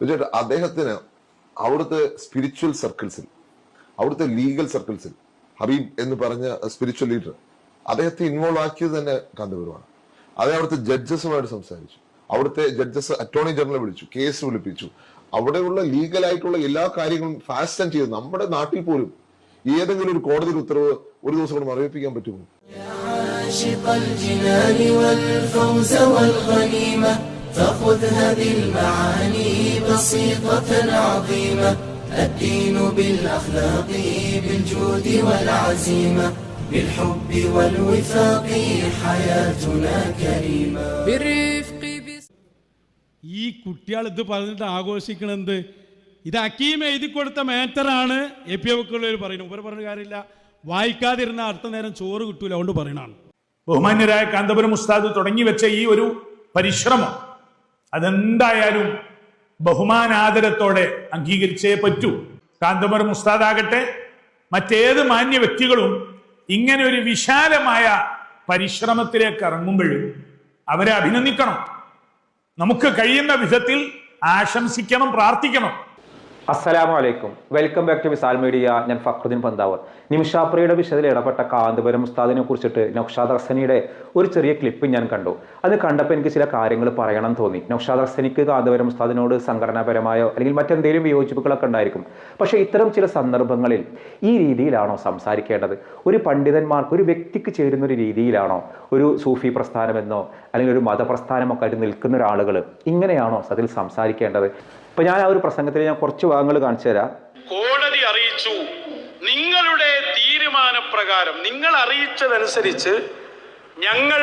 തീർച്ചയായിട്ടും അദ്ദേഹത്തിന് അവിടുത്തെ സ്പിരിച്വൽ സർക്കിൾസിൽ അവിടുത്തെ ലീഗൽ സർക്കിൾസിൽ ഹബീബ് എന്ന് പറഞ്ഞ സ്പിരിച്വൽ ലീഡർ അദ്ദേഹത്തെ ഇൻവോൾവ് ആക്കിയത് തന്നെ കാന്തപുരമാണ്. അദ്ദേഹം അവിടുത്തെ ജഡ്ജസുമായിട്ട് സംസാരിച്ചു. അവിടുത്തെ ജഡ്ജസ് അറ്റോർണി ജനറൽ വിളിച്ചു കേസ് വിളിപ്പിച്ചു. അവിടെയുള്ള ലീഗലായിട്ടുള്ള എല്ലാ കാര്യങ്ങളും ഫാസ്റ്റ് ആൻഡ് ചെയ്തു. നമ്മുടെ നാട്ടിൽ പോലും ഏതെങ്കിലും ഒരു കോടതി ഉത്തരവ് ഒരു ദിവസം കൊണ്ട് മറവിപ്പിക്കാൻ പറ്റുമോ? عاشق الجنان والفوز والغنيمة فخذ هذه المعاني بسيطة عظيمة الدين بالأخلاق بالجود والعزيمة بالحب والوفاق حياتنا كريمة بالرفق بس ഈ കുട്ടികൾ ഇത് പറഞ്ഞിട്ട് ആഘോഷിക്കണെന്ത് ഇത് അക്കീം എഴുതി കൊടുത്ത മാറ്ററാണ് എ പി ഒക്കുള്ളവർ പറയുന്നത് ഇവർ പറഞ്ഞ കാര്യമില്ല വായിക്കാതിരുന്ന അടുത്ത നേരം ചോറ് കിട്ടൂല അതുകൊണ്ട് പറയണതാണ് ബഹുമാന്യരായ കാന്തപുരം ഉസ്താദ് തുടങ്ങി വെച്ച ഈ ഒരു പരിശ്രമം അതെന്തായാലും ബഹുമാനാദരത്തോടെ അംഗീകരിച്ചേ പറ്റൂ. കാന്തപുരം മുസ്താദാകട്ടെ മറ്റേത് മാന്യ വ്യക്തികളും ഇങ്ങനെ ഒരു വിശാലമായ പരിശ്രമത്തിലേക്ക് ഇറങ്ങുമ്പോഴും അവരെ അഭിനന്ദിക്കണം. നമുക്ക് കഴിയുന്ന വിധത്തിൽ ആശംസിക്കണം പ്രാർത്ഥിക്കണം. അസ്സലാമു അലൈക്കും welcome back to Visal media ഞാൻ ഫക്രുദ്ദീൻ പന്താവർ. നിമിഷാപ്രിയുടെ വിഷയത്തിൽ ഇടപെട്ട കാന്തപുരം ഉസ്താദിനെ കുറിച്ചിട്ട് നൌഷാദ് ഹസനിയുടെ ഒരു ചെറിയ ക്ലിപ്പ് ഞാൻ കണ്ടു. അത് കണ്ടപ്പോൾ എനിക്ക് ചില കാര്യങ്ങൾ പറയണം തോന്നി. നൌഷാദ് ഹസനിക്ക് കാന്തപുരം ഉസ്താദിനോട് സംഘടനാപരമായോ അല്ലെങ്കിൽ മറ്റെന്തെങ്കിലും വിയോജിപ്പുകളൊക്കെ ഉണ്ടായിരിക്കും. പക്ഷേ ഇത്തരം ചില സന്ദർഭങ്ങളിൽ ഈ രീതിയിലാണോ സംസാരിക്കേണ്ടത്? ഒരു പണ്ഡിതന്മാർക്ക് ഒരു വ്യക്തിക്ക് ചേരുന്ന ഒരു രീതിയിലാണോ? ഒരു സൂഫി പ്രസ്ഥാനമെന്നോ അല്ലെങ്കിൽ ഒരു മതപ്രസ്ഥാനമൊക്കെ ആയിട്ട് നിൽക്കുന്ന ഒരാളുകൾ ഇങ്ങനെയാണോ അതിൽ സംസാരിക്കേണ്ടത്? ഇപ്പൊ ഞാൻ ആ ഒരു പ്രസംഗത്തിൽ ഞാൻ കുറച്ച് ഭാഗങ്ങൾ കാണിച്ചു തരാം. കോടതി അറിയിച്ചു. നിങ്ങളുടെ തീരുമാനപ്രകാരം നിങ്ങൾ അറിയിച്ചതനുസരിച്ച് ഞങ്ങൾ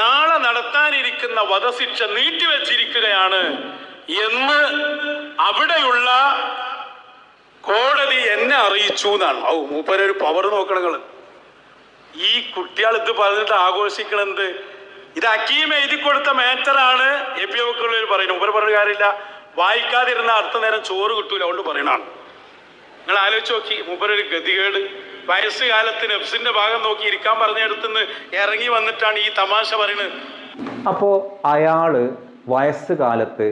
നാളെ നടത്താനിരിക്കുന്ന വധശിക്ഷ നീട്ടിവെച്ചിരിക്കുകയാണ് എന്ന് അവിടെയുള്ള കോടതി എന്നെ അറിയിച്ചു എന്നാണ്. ഔ മൂപ്പരൊരു പവർ നോക്കണങ്ങൾ ഈ കുട്ടികൾ ഇത് പറഞ്ഞിട്ട് ആഘോഷിക്കണത്? ഇത് അക്കീം എഴുതി കൊടുത്ത മാറ്ററാണ് എ പി ഒക്കുള്ളവർ പറയുന്നത് മൂപ്പര് പറഞ്ഞ കാര്യമില്ല. വായിക്കാതിരുന്ന അടുത്ത നേരം ചോറ് കിട്ടൂല അതുകൊണ്ട് പറയണാണ് നിങ്ങൾ ആലോചിച്ച് നോക്കി മൂപ്പരൊരു ഗതികേട്. വയസ്സുകാലത്ത് നെഫ്സിന്റെ ഭാഗം നോക്കി ഇരിക്കാൻ പറഞ്ഞെടുത്തുനിന്ന് ഇറങ്ങി വന്നിട്ടാണ് ഈ തമാശ പറയുന്നത്. അപ്പോ അയാൾ വയസ്സുകാലത്ത്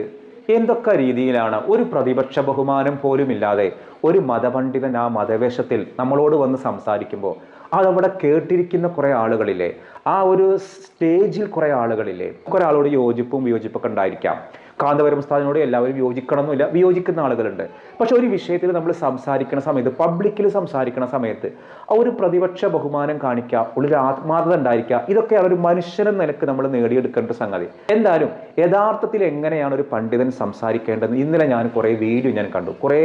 എന്തൊക്കെ രീതിയിലാണ് ഒരു പ്രതിപക്ഷ ബഹുമാനം പോലും ഇല്ലാതെ ഒരു മതപണ്ഡിതൻ ആ മതവേഷത്തിൽ നമ്മളോട് വന്ന് സംസാരിക്കുമ്പോൾ അതവിടെ കേട്ടിരിക്കുന്ന കുറേ ആളുകളില്ലേ ആ ഒരു സ്റ്റേജിൽ കുറേ ആളുകളില്ലേ കുറേ ആളോട് യോജിപ്പും വിയോജിപ്പൊക്കെ ഉണ്ടായിരിക്കാം. കാന്തപുരം ഉസ്താദിനോട് എല്ലാവരും യോജിക്കണമെന്നില്ല. വിയോജിക്കുന്ന ആളുകളുണ്ട്. പക്ഷെ ഒരു വിഷയത്തിൽ നമ്മൾ സംസാരിക്കുന്ന സമയത്ത് പബ്ലിക്കിൽ സംസാരിക്കുന്ന സമയത്ത് ആ ഒരു പ്രതിപക്ഷ ബഹുമാനം കാണിക്കുക ഉള്ളൊരു ആത്മാർത്ഥത ഉണ്ടായിരിക്കുക ഇതൊക്കെ ഒരു മനുഷ്യനെന്ന നിലയ്ക്ക് നമ്മൾ നേടിയെടുക്കേണ്ട സംഗതി. എന്തായാലും യഥാർത്ഥത്തിൽ എങ്ങനെയാണ് ഒരു പണ്ഡിതൻ സംസാരിക്കേണ്ടത് ഇന്നലെ ഞാൻ കുറേ വീഡിയോ ഞാൻ കണ്ടു. കുറേ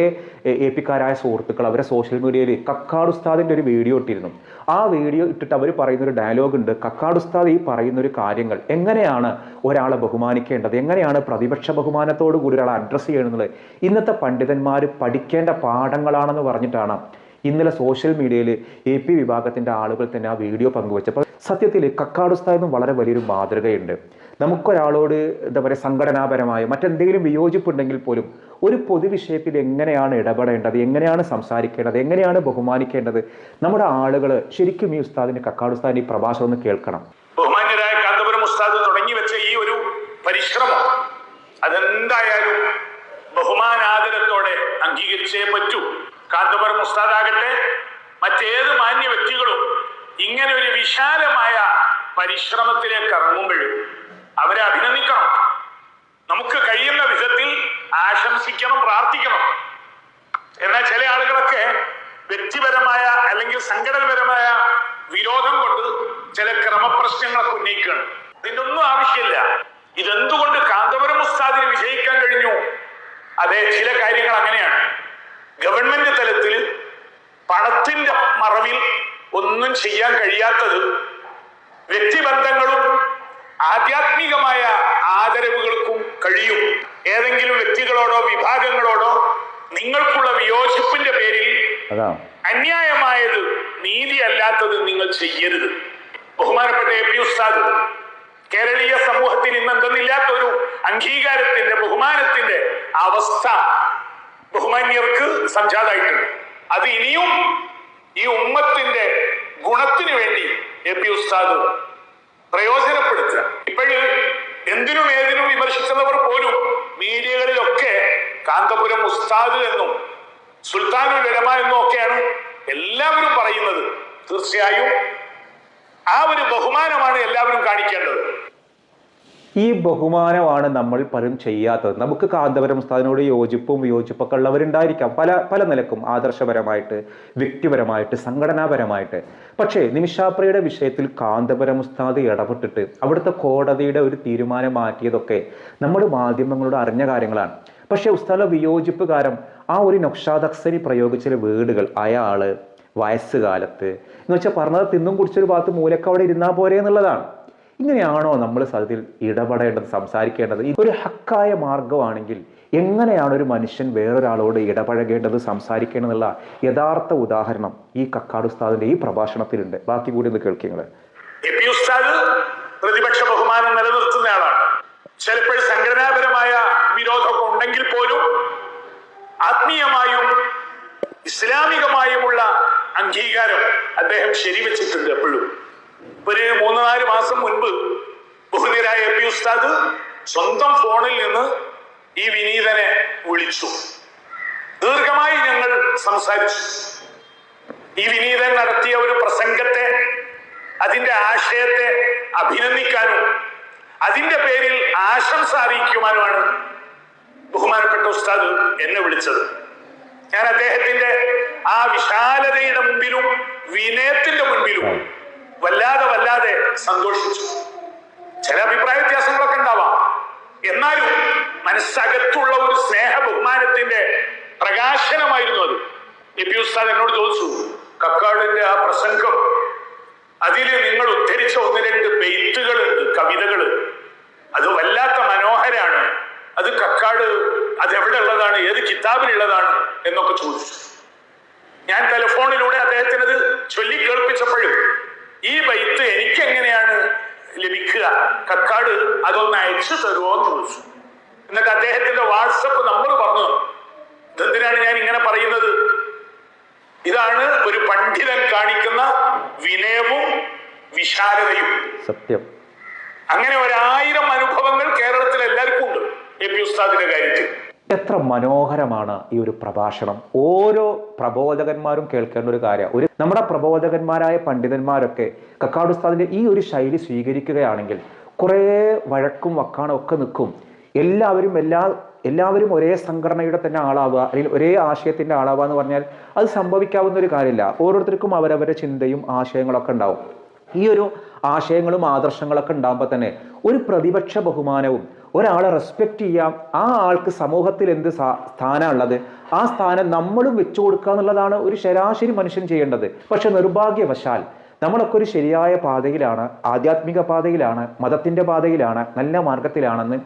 എ പിക്കാരായ സുഹൃത്തുക്കൾ അവരെ സോഷ്യൽ മീഡിയയിൽ കക്കാട് ഉസ്താദിന്റെ ഒരു വീഡിയോ ഇട്ടിരുന്നു. ആ വീഡിയോ ഇട്ടിട്ട് അവർ പറയുന്ന ഒരു ഡയലോഗ് ഉണ്ട്. കക്കാട് ഉസ്താദ് ഈ പറയുന്ന ഒരു കാര്യങ്ങൾ എങ്ങനെയാണ് ഒരാളെ ബഹുമാനിക്കേണ്ടത്? എങ്ങനെയാണ് പ്രതിപക്ഷ ബഹുമാനത്തോടു കൂടി ഒരാളെ അഡ്രസ്സ് ചെയ്യണമെന്നുള്ളത് ഇന്നത്തെ പണ്ഡിതന്മാർ പഠിക്കേണ്ട പാഠങ്ങളാണെന്ന് പറഞ്ഞിട്ടാണ് ഇന്നലെ സോഷ്യൽ മീഡിയയിൽ എ പി വിഭാഗത്തിന്റെ ആളുകൾ തന്നെ ആ വീഡിയോ പങ്കുവച്ചപ്പോൾ സത്യത്തിൽ കക്കാടുസ്ഥായും വളരെ വലിയൊരു മാതൃകയുണ്ട്. നമുക്കൊരാളോട് എന്താ പറയുക സംഘടനാപരമായ മറ്റെന്തെങ്കിലും വിയോജിപ്പുണ്ടെങ്കിൽ പോലും ഒരു പൊതുവിഷയത്തിൽ എങ്ങനെയാണ് ഇടപെടേണ്ടത്? എങ്ങനെയാണ് സംസാരിക്കേണ്ടത്? എങ്ങനെയാണ് ബഹുമാനിക്കേണ്ടത്? നമ്മുടെ ആളുകൾ ശരിക്കും ഈ ഉസ്താദിന്റെ കക്കാട് ഈ പ്രഭാഷണം ഒന്ന് കേൾക്കണം. കാന്തപുരം ഉസ്താദ് തുടങ്ങി വെച്ച ഈ ഒരു പരിശ്രമം അതെന്തായാലും ബഹുമാനാദരത്തോടെ അംഗീകരിച്ചേ പറ്റൂ. കാന്തപുരം മുസ്താദാകട്ടെ മറ്റേത് മാന്യ വ്യക്തികളും ഇങ്ങനെ ഒരു വിശാലമായ പരിശ്രമത്തിലേക്ക് ഇറങ്ങുമ്പോഴും അവരെ അഭിനന്ദിക്കണം. നമുക്ക് കഴിയുന്ന വിധത്തിൽ ആശംസിക്കണം പ്രാർത്ഥിക്കണം. എന്നാൽ ചില ആളുകളൊക്കെ വ്യക്തിപരമായ അല്ലെങ്കിൽ സംഘടനപരമായ വിരോധം കൊണ്ട് ചില ക്രമപ്രശ്നങ്ങളൊക്കെ ഉന്നയിക്കുകയാണ്. ഇതിന്റെ ഒന്നും ആവശ്യമില്ല. ഇതെന്തുകൊണ്ട് കാന്തപുരം ഉസ്താദിന് വിജയിക്കാൻ കഴിഞ്ഞു? അതെ ചില കാര്യങ്ങൾ അങ്ങനെയാണ്. ഗവൺമെന്റ് തലത്തിൽ പണത്തിന്റെ മറവിൽ ഒന്നും ചെയ്യാൻ കഴിയാത്തത് വ്യക്തിബന്ധങ്ങളും ആധ്യാത്മികമായ ആദരവുകൾക്കും കഴിയും. ഏതെങ്കിലും വ്യക്തികളോടോ വിഭാഗങ്ങളോടോ നിങ്ങൾക്കുള്ള വിയോജിപ്പിന്റെ പേരിൽ അന്യായമായത് നീതിയല്ലാത്തത് നിങ്ങൾ ചെയ്യരുത്. ബഹുമാനപ്പെട്ട എ പി ഉസ്താദ് കേരളീയ സമൂഹത്തിൽ ഇന്ന് എന്തെന്നില്ലാത്തൊരു അംഗീകാരത്തിന്റെ ബഹുമാനത്തിന്റെ അവസ്ഥ ബഹുമാന്യർക്ക് സംജാതായിട്ടുണ്ട്. അത് ഇനിയും ഈ ഉമ്മത്തിന്റെ ഗുണത്തിന് വേണ്ടി എ പി ഉസ്താദ് പ്രയോജനപ്പെടുത്തുക. ഇപ്പോഴും എന്തിനും ഏതിനും വിമർശിക്കുന്നവർ പോലും മീഡിയകളിലൊക്കെ കാന്തപുരം ഉസ്താദ് എന്നും സുൽത്താനുൽ ഉലമ എന്നും ഒക്കെയാണ് എല്ലാവരും പറയുന്നത്. തീർച്ചയായും ആ ഒരു ബഹുമാനമാണ് എല്ലാവരും കാണിക്കേണ്ടത്. ഈ ബഹുമാനമാണ് നമ്മൾ പലരും ചെയ്യാത്തത്. നമുക്ക് കാന്തപുരം ഉസ്താദിനോട് യോജിപ്പും വിയോജിപ്പൊക്കെ ഉള്ളവരുണ്ടായിരിക്കാം. പല പല നിലക്കും ആദർശപരമായിട്ട് വ്യക്തിപരമായിട്ട് സംഘടനാപരമായിട്ട്. പക്ഷേ നിമിഷാപ്രിയുടെ വിഷയത്തിൽ കാന്തപുരം ഉസ്താദ് ഇടപെട്ടിട്ട് അവിടുത്തെ കോടതിയുടെ ഒരു തീരുമാനം മാറ്റിയതൊക്കെ നമ്മൾ മാധ്യമങ്ങളോട് അറിഞ്ഞ കാര്യങ്ങളാണ്. പക്ഷേ ഉസ്താദ വിയോജിപ്പ് കാരണം ആ ഒരു നൊക്ഷാദ് പ്രയോഗിച്ച വീടുകൾ അയാൾ വയസ്സുകാലത്ത് എന്ന് വെച്ചാൽ പറഞ്ഞത് തിന്നും കുടിച്ചൊരു ഭാഗത്ത് മൂലക്ക് അവിടെ ഇരുന്നാൽ പോരെ എന്നുള്ളതാണ്. ഇങ്ങനെയാണോ നമ്മൾ സത്യത്തിൽ ഇടപെടേണ്ടത് സംസാരിക്കേണ്ടത്? ഒരു ഹക്കായ മാർഗമാണെങ്കിൽ എങ്ങനെയാണ് ഒരു മനുഷ്യൻ വേറൊരാളോട് ഇടപഴകേണ്ടത് സംസാരിക്കേണ്ടതെന്നുള്ള യഥാർത്ഥ ഉദാഹരണം ഈ കക്കാട് ഉസ്താദിന്റെ ഈ പ്രഭാഷണത്തിലുണ്ട്. ബാക്കി കൂടി ഒന്ന് കേൾക്കുക പ്രതിപക്ഷ ബഹുമാനം നിലനിർത്തുന്ന ആളാണ്. ചിലപ്പോൾ സംഘടനാപരമായ വിരോധമൊക്കെ ഉണ്ടെങ്കിൽ പോലും ആത്മീയമായും ഇസ്ലാമികമായുമുള്ള അംഗീകാരം അദ്ദേഹം ശരിവെച്ചിട്ടുണ്ട് എപ്പോഴും. ഒരു മൂന്ന് നാല് മാസം മുൻപ് ബഹുനിരായ എ പി ഉസ്താദ് സ്വന്തം ഫോണിൽ നിന്ന് ഈ വിനീതനെ വിളിച്ചു. ദീർഘമായി ഞങ്ങൾ സംസാരിച്ചു. ഈ വിനീതൻ നടത്തിയ ഒരു പ്രസംഗത്തെ അതിന്റെ ആശയത്തെ അഭിനന്ദിക്കാനും അതിന്റെ പേരിൽ ആശംസ അറിയിക്കുവാനുമാണ് ബഹുമാനപ്പെട്ട ഉസ്താദ് എന്നെ വിളിച്ചത്. ഞാൻ അദ്ദേഹത്തിന്റെ ആ വിശാലതയുടെ മുമ്പിലും വിനയത്തിന്റെ മുൻപിലും വല്ലാതെ വല്ലാതെ സന്തോഷിച്ചു. ചില അഭിപ്രായ വ്യത്യാസങ്ങളൊക്കെ ഉണ്ടാവാം. എന്നാലും മനസ്സകത്തുള്ള ഒരു സ്നേഹ ബഹുമാനത്തിന്റെ പ്രകാശനമായിരുന്നു അത്. എ ഉസ്താദ് എന്നോട് ചോദിച്ചു കക്കാടിന്റെ ആ പ്രസംഗം അതിൽ നിങ്ങൾ ഉദ്ധരിച്ച ഒന്ന് രണ്ട് ബെയ്ത്തുകളുണ്ട് കവിതകൾ അത് വല്ലാത്ത മനോഹരാണ്. അത് കക്കാട് അത് എവിടെ ഉള്ളതാണ് ഏത് കിതാബിലുള്ളതാണ് എന്നൊക്കെ ചോദിച്ചു. ഞാൻ ടെലിഫോണിലൂടെ അദ്ദേഹത്തിന് അത് ചൊല്ലി കേൾപ്പിച്ചപ്പോഴും ഈ ബൈത്ത് എനിക്ക് എങ്ങനെയാണ് ലഭിക്കുക? കക്കാട് അതൊന്ന് അയച്ചു തരുമോ എന്ന് ചോദിച്ചു. എന്നിട്ട് അദ്ദേഹത്തിന്റെ വാട്സപ്പ് നമ്പർ പറഞ്ഞു. ഇതെന്തിനാണ് ഞാൻ ഇങ്ങനെ പറയുന്നത്? ഇതാണ് ഒരു പണ്ഡിതൻ കാണിക്കുന്ന വിനയവും വിശാലതയും. സത്യം. അങ്ങനെ ഒരായിരം അനുഭവങ്ങൾ കേരളത്തിൽ എല്ലാവർക്കും ഉണ്ട്. എ പി ഉസ്താദിന്റെ കാര്യത്തിൽ. എത്ര മനോഹരമാണ് ഈ ഒരു പ്രഭാഷണം. ഓരോ പ്രബോധകന്മാരും കേൾക്കേണ്ട ഒരു കാര്യം. ഒരു നമ്മുടെ പ്രബോധകന്മാരായ പണ്ഡിതന്മാരൊക്കെ കക്കാട് ഉസ്താദിന്റെ ഈ ഒരു ശൈലി സ്വീകരിക്കുകയാണെങ്കിൽ കുറേ വഴക്കും വക്കാണും ഒക്കെ നിൽക്കും. എല്ലാവരും എല്ലാ എല്ലാവരും ഒരേ സംഘടനയുടെ തന്നെ ആളാവുക അല്ലെങ്കിൽ ഒരേ ആശയത്തിന്റെ ആളാവുക എന്ന് പറഞ്ഞാൽ അത് സംഭവിക്കാവുന്ന ഒരു കാര്യമില്ല. ഓരോരുത്തർക്കും അവരവരുടെ ചിന്തയും ആശയങ്ങളൊക്കെ ഉണ്ടാവും. ഈ ഒരു ആശയങ്ങളും ആദർശങ്ങളൊക്കെ ഉണ്ടാകുമ്പോൾ തന്നെ ഒരു പ്രതിപക്ഷ ബഹുമാനവും ഒരാളെ റെസ്പെക്റ്റ് ചെയ്യാം. ആ ആൾക്ക് സമൂഹത്തിൽ എന്ത് സ്ഥാ- സ്ഥാനമുള്ളത് ആ സ്ഥാനം നമ്മളും വെച്ചു കൊടുക്കുക എന്നുള്ളതാണ് ഒരു ശരാശരി മനുഷ്യൻ ചെയ്യേണ്ടത്. പക്ഷെ നിർഭാഗ്യവശാൽ നമ്മളൊക്കെ ഒരു ശരിയായ പാതയിലാണ് ആധ്യാത്മിക പാതയിലാണ് മതത്തിന്റെ പാതയിലാണ് നല്ല മാർഗത്തിലാണെന്ന്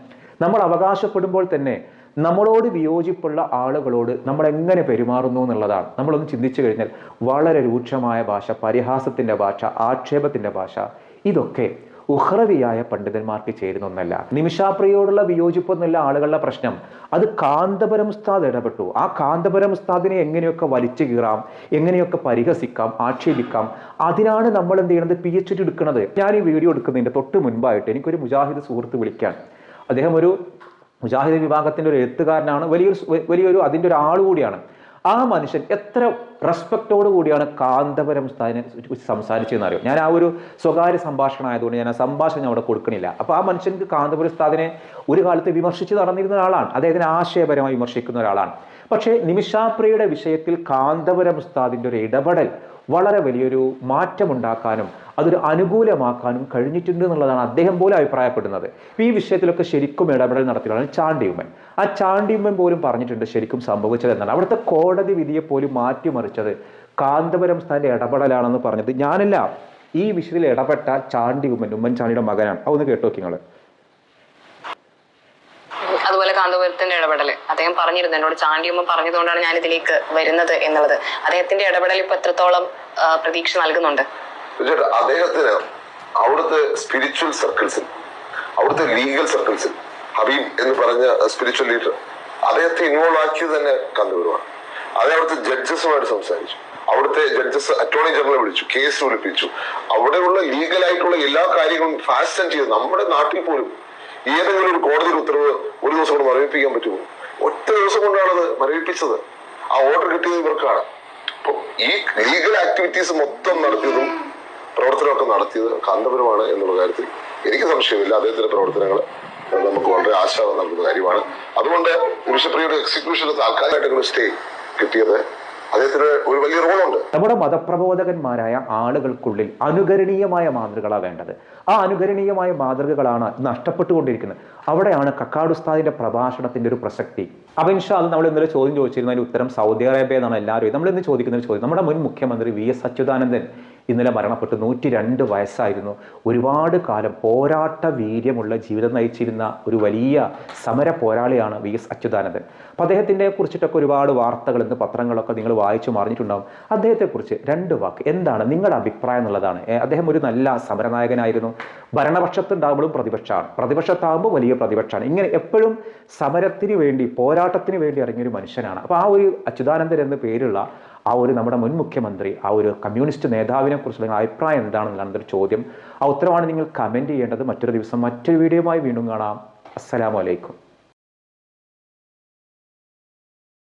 നമ്മൾ അവകാശപ്പെടുമ്പോൾ തന്നെ നമ്മളോട് വിയോജിപ്പുള്ള ആളുകളോട് നമ്മൾ എങ്ങനെ പെരുമാറുന്നു എന്നുള്ളതാണ്. നമ്മളൊന്ന് ചിന്തിച്ചു കഴിഞ്ഞാൽ വളരെ രൂക്ഷമായ ഭാഷ പരിഹാസത്തിന്റെ ഭാഷ ആക്ഷേപത്തിന്റെ ഭാഷ ഇതൊക്കെ ഉഹ്രവിയായ പണ്ഡിതന്മാർക്ക് ചേരുന്ന ഒന്നല്ല. നിമിഷാപ്രിയോടുള്ള വിയോജിപ്പ് എന്നുള്ള ആളുകളുടെ പ്രശ്നം. അത് കാന്തപുരം ഉസ്താദ് ഇടപെട്ടു. ആ കാന്തപുരം ഉസ്താദിനെ എങ്ങനെയൊക്കെ വലിച്ചു കീറാം എങ്ങനെയൊക്കെ പരിഹസിക്കാം ആക്ഷേപിക്കാം അതിനാണ് നമ്മൾ എന്ത് ചെയ്യുന്നത് പി എച്ച് ഡി എടുക്കുന്നത് ഞാൻ ഈ വീഡിയോ എടുക്കുന്നതിന്റെ തൊട്ട് മുൻപായിട്ട് എനിക്കൊരു മുജാഹിദ് സുഹൃത്ത് വിളിക്കാൻ. അദ്ദേഹം ഒരു മുജാഹിദ് വിഭാഗത്തിന്റെ ഒരു എഴുത്തുകാരനാണ്. വലിയൊരു വലിയൊരു അതിന്റെ ഒരു ആൾ കൂടിയാണ്. ആ മനുഷ്യൻ എത്ര റെസ്പെക്റ്റോട് കൂടിയാണ് കാന്തപുരം ഉസ്താദിനെ സംസാരിച്ചതെന്ന് അറിയാം ഞാൻ ആ ഒരു സ്വകാര്യ സംഭാഷണം ആയതുകൊണ്ട് ഞാൻ ആ സംഭാഷണം അവിടെ കൊടുക്കണില്ല. അപ്പോൾ ആ മനുഷ്യൻക്ക് കാന്തപുരം ഉസ്താദിനെ ഒരു കാലത്ത് വിമർശിച്ച് നടന്നിരുന്ന ഒരാളാണ്. അദ്ദേഹത്തിന് ആശയപരമായി വിമർശിക്കുന്ന ഒരാളാണ്. പക്ഷേ നിമിഷാപ്രിയുടെ വിഷയത്തിൽ കാന്തപുരം ഉസ്താദിന്റെ ഒരു ഇടപെടൽ വളരെ വലിയൊരു മാറ്റമുണ്ടാക്കാനും അതൊരു അനുകൂലമാക്കാനും കഴിഞ്ഞിട്ടുണ്ട് എന്നുള്ളതാണ് അദ്ദേഹം പോലും അഭിപ്രായപ്പെടുന്നത്. ഈ വിഷയത്തിലൊക്കെ ശരിക്കും ഇടപെടൽ നടത്തിയാണ് ചാണ്ടിയുമ്മൻ ആ ചാണ്ടിയുമ്മൻ പോലും പറഞ്ഞിട്ടുണ്ട് ശരിക്കും സംഭവിച്ചത് എന്നാണ് അവിടുത്തെ കോടതി വിധിയെ പോലും മാറ്റിമറിച്ചത് കാന്തപുരം സ്ഥാന്റെ ഇടപെടലാണെന്ന് പറഞ്ഞത്. ഞാനല്ല ഈ വിഷയത്തിൽ ഇടപെട്ട ചാണ്ടി ഉമ്മൻ ഉമ്മൻചാണ്ടിയുടെ മകനാണ്. അതൊന്ന് കേട്ടോ നിങ്ങൾ അതുപോലെ കാന്തപുരത്തിന്റെ ഇടപെടൽ അദ്ദേഹം പറഞ്ഞിരുന്നു എന്നോട് ചാണ്ടിയമ്മ പറഞ്ഞതുകൊണ്ടാണ് ഞാൻ ഇതിലേക്ക് വരുന്നത് എന്നുള്ളത്. അദ്ദേഹത്തിന്റെ ഇടപെടൽ ഇപ്പൊ എത്രത്തോളം പ്രതീക്ഷ നൽകുന്നുണ്ട്? തീർച്ചയായിട്ടും അദ്ദേഹത്തിന് അവിടുത്തെ സ്പിരിച്വൽ സർക്കിൾസിൽ അവിടുത്തെ ലീഗൽ സർക്കിൾസിൽ ഹബീബ് എന്ന് പറഞ്ഞ സ്പിരിച്വൽ ലീഡർ അദ്ദേഹത്തെ ഇൻവോൾവ് ആക്കിയത് തന്നെ കണ്ടുവരുവാണ് അത് അവിടുത്തെ ജഡ്ജസുമായിട്ട് സംസാരിച്ചു. അവിടുത്തെ ജഡ്ജസ് അറ്റോർണി ജനറൽ വിളിച്ചു കേസ് വിളിപ്പിച്ചു. അവിടെയുള്ള ലീഗലായിട്ടുള്ള എല്ലാ കാര്യങ്ങളും ഫാസ്റ്റൻ ചെയ്തു നമ്മുടെ നാട്ടിൽ പോലും ഏതെങ്കിലും ഒരു കോടതി ഉത്തരവ് ഒരു ദിവസം കൊണ്ട് മരവിപ്പിക്കാൻ പറ്റുമോ? ഒറ്റ ദിവസം കൊണ്ടാണ് അത് മരവിപ്പിച്ചത് ആ ഓർഡർ കിട്ടിയത് ഇവർക്കാണ്. ഈ ലീഗൽ ആക്ടിവിറ്റീസ് മൊത്തം നടത്തിയതും പ്രവർത്തനമൊക്കെ നടത്തിയത് കാന്തപുരമാണ് എന്നുള്ള കാര്യത്തിൽ എനിക്ക് സംശയമില്ല. അദ്ദേഹത്തിന്റെ പ്രവർത്തനങ്ങൾ നമുക്ക് വളരെ ആശ നൽകുന്ന കാര്യമാണ്. അതുകൊണ്ട് നിമിഷപ്രിയയുടെ എക്സിക്യൂഷൻ താൽക്കാലികമായിട്ട് സ്റ്റേ കിട്ടിയത് ഒരു വലിയ റോളുണ്ട് നമ്മുടെ മതപ്രബോധകന്മാരായ ആളുകൾക്കുള്ളിൽ അനുകരണീയമായ മാതൃകളാണ് വേണ്ടത് ആ അനുകരണീയമായ മാതൃകകളാണ് നഷ്ടപ്പെട്ടുകൊണ്ടിരിക്കുന്നത്. അവിടെയാണ് കക്കാടുസ്താദിന്റെ പ്രഭാഷണത്തിന്റെ ഒരു പ്രസക്തി. അപ്പൊ ഇൻഷാ അത് നമ്മൾ ഇന്നലെ ചോദ്യം ചോദിച്ചിരുന്നതിന് ഉത്തരം സൗദി അറേബ്യ എന്നാണ് എല്ലാവരും. നമ്മൾ ഇന്ന് ചോദിക്കുന്ന ഒരു ചോദ്യം. നമ്മുടെ മുൻ മുഖ്യമന്ത്രി വി എസ് അച്യുതാനന്ദൻ ഇന്നലെ മരണപ്പെട്ടു നൂറ്റി രണ്ട് വയസ്സായിരുന്നു. ഒരുപാട് കാലം പോരാട്ട വീര്യമുള്ള ജീവിതം നയിച്ചിരുന്ന ഒരു വലിയ സമര പോരാളിയാണ് വി എസ് അച്യുതാനന്ദൻ. അപ്പോൾ അദ്ദേഹത്തിന്റെ കുറിച്ചിട്ടൊക്കെ ഒരുപാട് വാർത്തകൾ ഇന്ന് പത്രങ്ങളൊക്കെ നിങ്ങൾ വായിച്ചു മറിഞ്ഞിട്ടുണ്ടാകും അദ്ദേഹത്തെക്കുറിച്ച് രണ്ട് വാക്ക്. എന്താണ് നിങ്ങളുടെ അഭിപ്രായം എന്നുള്ളതാണ്. അദ്ദേഹം ഒരു നല്ല സമരനായകനായിരുന്നു. ഭരണപക്ഷത്തുണ്ടാകുമ്പോഴും പ്രതിപക്ഷമാണ്. പ്രതിപക്ഷത്താകുമ്പോൾ വലിയ പ്രതിപക്ഷമാണ്. ഇങ്ങനെ എപ്പോഴും സമരത്തിന് വേണ്ടി പോരാട്ടത്തിന് വേണ്ടി ഇറങ്ങിയൊരു മനുഷ്യനാണ്. അപ്പോൾ ആ ഒരു അച്യുതാനന്ദൻ എന്ന പേരുള്ള ആ ഒരു നമ്മുടെ മുൻ മുഖ്യമന്ത്രി ആ ഒരു കമ്മ്യൂണിസ്റ്റ് നേതാവിനെ കുറിച്ചുള്ള അഭിപ്രായം എന്താണെന്നുള്ളതാണ് ഒരു ചോദ്യം. ആ ഉത്തരവാണ് നിങ്ങൾ കമന്റ് ചെയ്യേണ്ടത്. മറ്റൊരു ദിവസം മറ്റൊരു വീഡിയോയുമായി വീണ്ടും കാണാം. അസ്സലാമു അലൈക്കും.